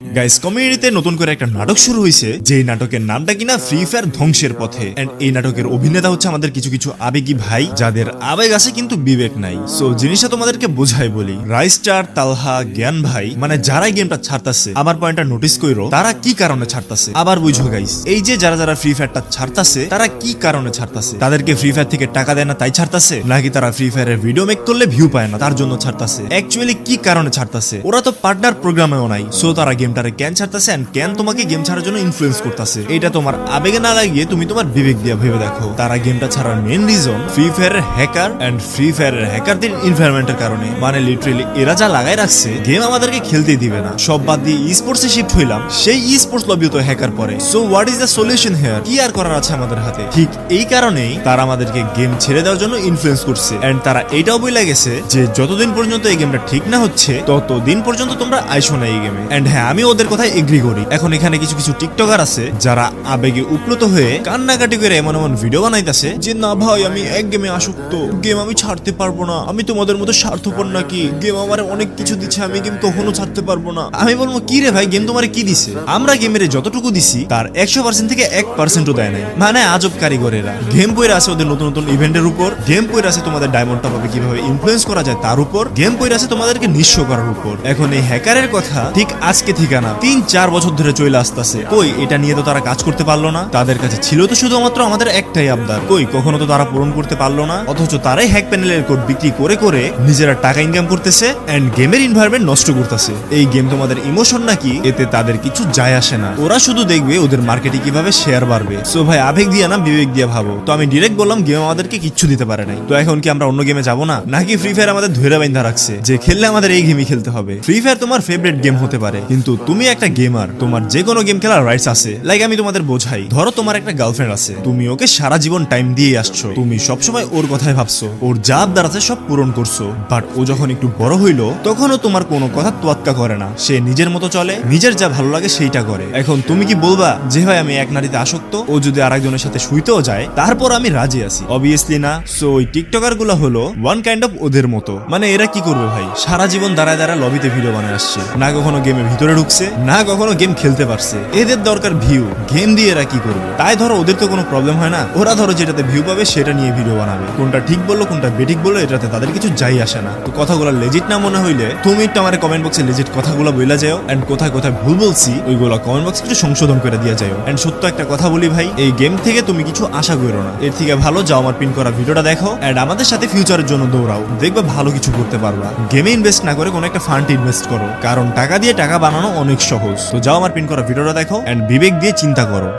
Guys কমিউনিটিতে নতুন করে একটা নাটক শুরু হয়েছে যে নাটকের নামটা কিনা ফ্রি ফায়ার ধ্বংসের পথে। এন্ড এই নাটকের অভিনেতা হচ্ছে আমাদের কিছু কিছু আবেগী ভাই, যাদের আবেগ আছে কিন্তু বিবেক নাই। সো জিনিসটা তোমাদেরকে বোঝাই বলি রাইস্টার তালহা জ্ঞান ভাই মানে যারাই গেমটা ছাড়তাছে, আমার পয়েন্টটা নোটিস কইরো, তারা কি কারণে ছাড়তাছে? আবার বুঝো গাইস এই যে যারা যারা ফ্রি ফায়ারটা ছাড়তাছে, তারা কি কারণে ছাড়তাছে? তাদেরকে ফ্রি ফায়ার থেকে টাকা দেয় না, তাই ছাড়তাছে? নাকি তারা ফ্রি ফায়ারের ভিডিও মেক করলে ভিউ পায় না, তার জন্য ছাড়তাছে? অ্যাকচুয়ালি কি কারণে ছাড়তাছে? ওরা তো পার্টনার প্রোগ্রামেও নাই সো তারা গেমটারে ক্যান ছাড়তাছে এন্ড ক্যান তোমাকে গেম ছাড়ার জন্য ইনফ্লুয়েন্স করতেছে। এটা তোমার আবেগে না লাগিয়ে তুমি তোমার বিবেক দিয়ে ভেবে দেখো। তারা গেমটা ছাড়ার মেন রিজন ফ্রি ফায়ারের হ্যাকার এন্ড ফ্রি ফায়ারের হ্যাকারদের ইনভারমেন্টের কারণে। মানে লিটারেলি এরা যা লাগাই রাখছে গেম আমাদেরকে খেলতেই দিবে না। সব বাদ দিয়ে ই স্পোর্টসে শিফট হইলাম। সেই ই স্পোর্টস লবিও তো হ্যাকার পরে। So what is the solution here কি আর করার আছে আমাদের হাতে? ঠিক এই কারণেই তারা আমাদেরকে গেম ছেড়ে দেওয়ার জন্য ইনফ্লুয়েন্স করছে। এন্ড তারা এটাও বলে গেছে যে যতদিন পর্যন্ত এই গেমটা ঠিক না হচ্ছে, ততদিন পর্যন্ত তোমরা আইসো না এই গেমে এন্ড হ্যাঁ ওদের কথায় এগ্রি করি। এখন এখানে কিছু কিছু টিকটকার আছে যারা আবেগে উপ্লুত হয়ে কান্নাকাটি করে এমন এমন ভিডিও বানাইতেছে যে, না ভাই, আমি এক গেমে আসক্ত। গেম আমি ছাড়তে পারব না। আমি তোমাদের মতো স্বার্থপর নাকি? গেম আমার অনেক কিছু দিচ্ছে, আমি গেম কখনো ছাড়তে পারব না। আমি বলব, কি রে ভাই গেম তোমার কি দিছে? আমরা গেমের যতটুকু দিছি, তার একশো পার্সেন্ট থেকে এক পার্সেন্টও দেয় নাই। মানে আজব কারিগরেরা। গেম বইয়ের আছে ওদের নতুন নতুন ইভেন্টের উপর। গেম বইয়ের আছে তোমাদের ডায়মন্ড টপাবে কীভাবে ইনফ্লুয়েন্স করা যায় তার উপর। গেম বইয়ের আছে তোমাদেরকে নিঃস্ব করার উপর। এখন এই হ্যাকারের কথা ঠিক আজকে ঠিকানা। তিন, চার বছর ধরে চলে আসতেছে। কই, এটা নিয়ে তো তারা কাজ করতে পারল না? তাদের কাছে ছিল তো শুধুমাত্র আমাদের একটাই আবদার। কই, কখনো তো তারা পূরণ করতে পারল না? অথচ তারাই হ্যাক প্যানেলের কোড বিক্রি করে করে নিজেরা টাকা ইনকাম করতেছে এন্ড গেমের এনভায়রনমেন্ট নষ্ট করতেছে। এই গেম তোমাদের ইমোশন নাকি? এতে তাদের কিছু যায় আসে না। ওরা শুধু দেখবে ওদের মার্কেটে কীভাবে শেয়ার বাড়বে। সো ভাই, আবেগ দিয়ে না বিবেক দিয়া ভাবো। তো আমি ডিরেক্ট বললাম গেম আমাদেরকে কিচ্ছু দিতে পারে নাই। তো এখন কি আমরা অন্য গেমে যাব না? নাকি ফ্রি ফায়ার আমাদের ধৈর্য বাইন্ধা রাখছে? যে খেললে আমাদের এই গেমই খেলতে হবে। ফ্রি ফায়ার তোমার ফেভারিট গেম হতে পারে। কিন্তু তুমি একটা গেমার তোমার যে কোনো গেম খেলার রাইটস আছে। লাইক আমি তোমাদের বোঝাই। ধরো তোমার একটা গার্লফ্রেন্ড আছে। তুমি ওকে সারা জীবন টাইম দিয়ে আসছো। তুমি সবসময় ওর কথাই ভাবছ। ওর যা আবদার আছে সব পূরণ করছ। বাট ও যখন একটু বড় হইল, তখনও তোমার কোনো কথা তোয়াক্কা করে না। সে নিজের মতো চলে, নিজের যা ভালো লাগে সেইটা করে। এখন তুমি কি বলবা যে, ভাই, আমি এক নারীতে আসক্ত। ও যদি আরেকজনের সাথে শুইতেও যায়, তারপর আমি রাজি আছি। অবভিয়াসলি না। সো ওই টিকটকারগুলো হলো ওয়ান কাইন্ড অফ ওদের মতো। মানে এরা কি করবে ভাই? সারা জীবন দাঁড়ায় দাঁড়ায় লবিতে ভিডিও বানায় আসছে। না কখনো গেমে ভিতরে ঢুকছে না কখনো গেম খেলতে পারছে। এদের দরকার ভিউ গেম দিয়ে এরা কি করবে? তাই ধরো ওদের তো কোনো প্রবলেম হয় না। ওরা ধরো যেটাতে ভিউ পাবে, সেটা নিয়ে ভিডিও বানাবে। কোনটা ঠিক বলল, কোনটা বেঠিক বলল, এটাতে তাদের কিছু যাই আসে না। তো কথাগুলো লেজিট না মনে হইলে তুমি একটু আমার কমেন্ট বক্সে লেজিট কথাগুলো বইলা যাও। এন্ড কোথায় কোথায় ভুল বলছি, ওইগুলো কমেন্ট বক্সে একটু সংশোধন করে দিয়ে যাও। এন্ড সত্য একটা কথা বলি ভাই, এই গেম থেকে তুমি কিছু আশা করো না। এর থেকে ভালো যাও আমার পিন করা ভিডিওটা দেখো। এন্ড আমাদের সাথে ফিউচারের জন্য দৌড়াও। দেখবে ভালো কিছু করতে পারবা। গেমে ইনভেস্ট না করে কোনো একটা ফান্ড ইনভেস্ট করো। কারণ টাকা দিয়ে টাকা বানানো অনেক সহজ। তো যাও আমার পিন করা ভিডিওটা দেখো এন্ড বিবেক দিয়ে চিন্তা করো।